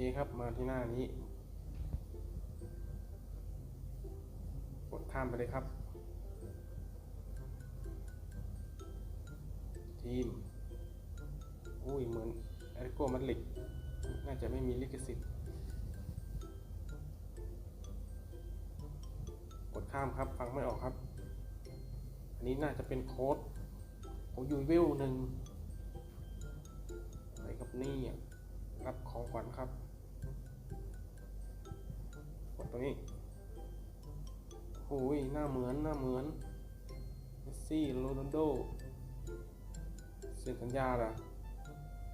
เคครับมาที่หน้านี้ กดข้ามไปเลยครับ ทีม อุ้ยเหมือนแอริโกมัดลิก น่าจะไม่มีลิขสิทธิ์ กดข้ามครับ ฟังไม่ออกครับ อันนี้น่าจะเป็นโค้ดโอ้ยูเวลหนึ่งอะไรครับนี่อะ ตรงนี้โอ้ยหน้าเหมือนหน้าเหมือนเมสซี่โรนัลโดเซ็นสัญญาล่ะ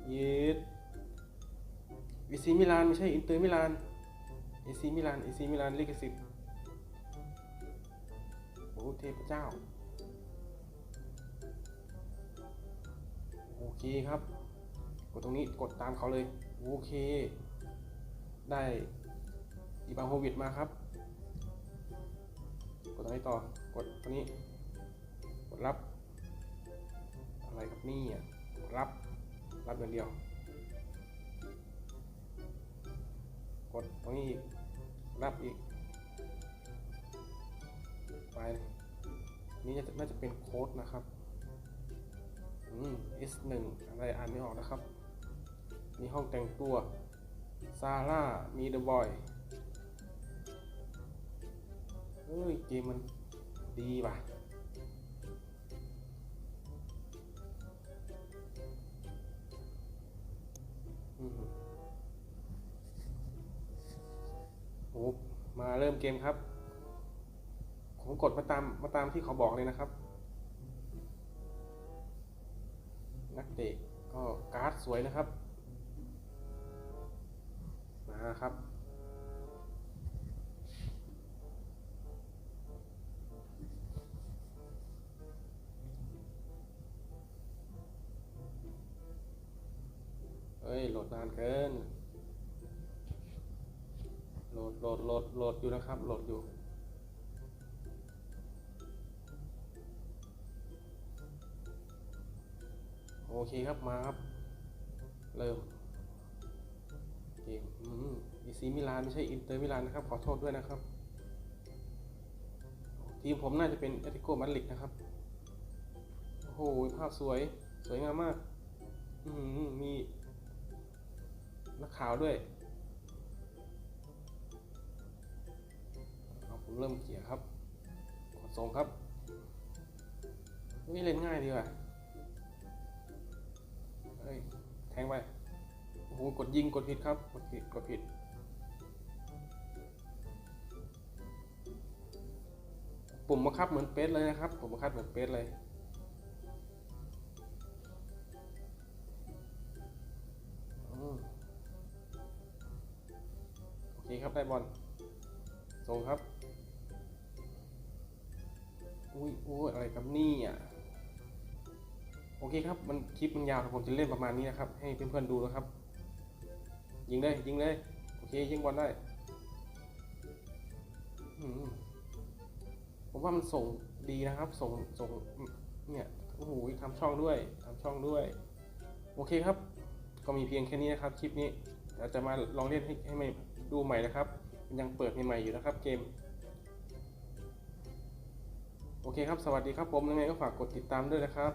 เยสวิซีมิลานไม่ใช่อินเตอร์มิลานเอซีมิลานเอซีมิลานลิขสิทธิ์โอ้เทพเจ้า โอเคครับ กดตรงนี้กดตามเขาเลย โอเค ได้ อีบาโฮวิดมาครับ กดตรงนี้ต่อ กดตรงนี้ กดรับ อะไรครับนี่อะกดรับ รับอย่างเดียว กดตรงนี้อีก รับอีก ไป นี่น่าจะเป็นโค้ดนะครับอืม S1 อะไรอ่านไม่ออกนะครับ มีห้องแต่งตัว ซาร่า มีเดอะบอย เฮ้ยเกมมันดีว่ะโอ้มาเริ่มเกมครับ ผมกดมาตามมาตามที่เขาบอกเลยนะครับ นักเตะก็การ์ดสวยนะครับ มาครับ โหลดนานเกิน โหลดโหลดโหลดโหลดอยู่นะครับ โหลดอยู่ โอเคครับมาครับ เริ่มเกมอืมอีซีมิลานไม่ใช่อินเตอร์มิลานนะครับ ขอโทษด้วยนะครับ ทีมผมน่าจะเป็นแอติโกมาดริดนะครับ โอ้โหภาพสวย สวยงามมาก อืมมี ขาวด้วยเอาผมเริ่มเขี่ยครับกดส่งครับนี่เล่นง่ายดีว่ะเฮ้ยแทงไปโอ้โหกดยิงกดผิดครับกดผิดกดผิดปุ่มบังคับเหมือนเป๊ะเลยนะครับปุ่มบังคับเหมือนเป๊ะเลย ได้บอลส่งครับ อุ้ยอุ้ยอะไรครับนี่อะโอเคครับ มันคลิปมันยาวผมจะเล่นประมาณนี้นะครับ ให้เพื่อนๆดูนะครับ ยิงเลยยิงเลยโอเคยิงบอลได้ผมว่ามันส่งดีนะครับ ส่งส่งเนี่ยโอ้โหทำช่องด้วยทำช่องด้วย โอเคครับ ก็มีเพียงแค่นี้นะครับ คลิปนี้เดี๋ยวจะมาลองเล่นให้ให้ไม่ ดูใหม่นะครับ ยังเปิดใหม่ๆอยู่นะครับเกม โอเคครับ สวัสดีครับผมยังไงก็ฝากกดติดตามด้วยนะครับ